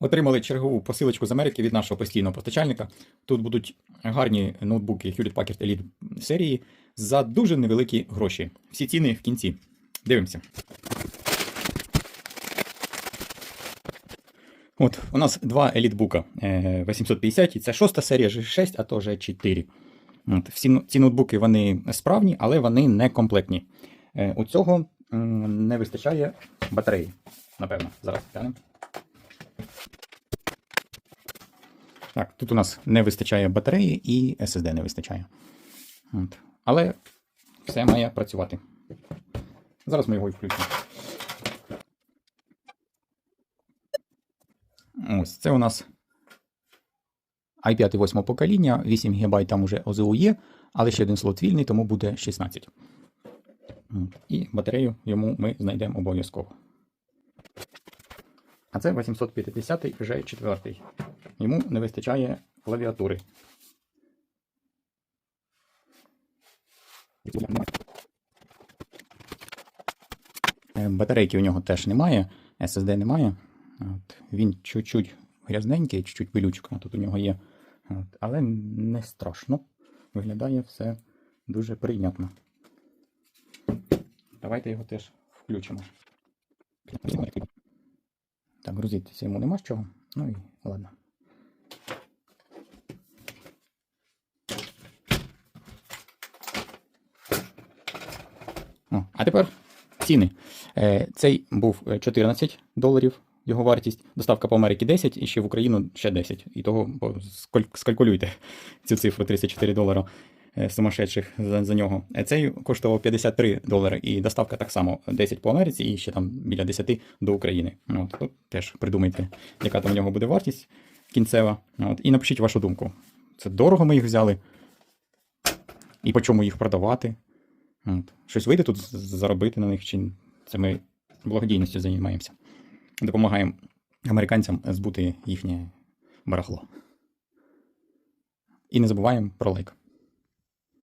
Отримали чергову посилочку з Америки від нашого постійного постачальника. Тут будуть гарні ноутбуки Hewlett Packard Elite серії за дуже невеликі гроші. Всі ціни в кінці. Дивимося. От, у нас два елітбука е, 850, і це шоста серія G6, а то G4. От, всі, ці ноутбуки вони справні, але вони не комплектні. Е, у цього не вистачає батареї. Напевно, зараз глянемо. Так, тут у нас не вистачає батареї і SSD не вистачає. От. Але все має працювати. Зараз ми його і включимо. Ось це у нас i5 8 покоління, 8 ГБ там уже ОЗУ є, але ще один слот вільний, тому буде 16. І батарею йому ми знайдемо обов'язково. А це 850 вже четвертий. Йому не вистачає клавіатури. Е, Батарейки у нього теж немає, SSD немає. От. Він чуть-чуть грязненький, чуть-чуть пилючка тут у нього є. От. Але не страшно. Виглядає все дуже прийнятно. Давайте його теж включимо. Так, грузитися йому нема з чого. Ну і ладно. О, а тепер ціни. Е, цей був е, 14 доларів його вартість, доставка по Америці 10 і ще в Україну ще 10. І того скалькулюйте цю цифру 34 долара е, сумасшедших за, за нього. Е, Цей коштував 53 долари, і доставка так само 10 по Америці і ще там біля 10 до України. От, тут теж придумайте, яка там у нього буде вартість кінцева. От, і напишіть вашу думку. Це дорого ми їх взяли. І по чому їх продавати. От. Щось вийде тут заробити на них, чи це ми благодійністю займаємося. Допомагаємо американцям збути їхнє барахло. І не забуваємо про лайк.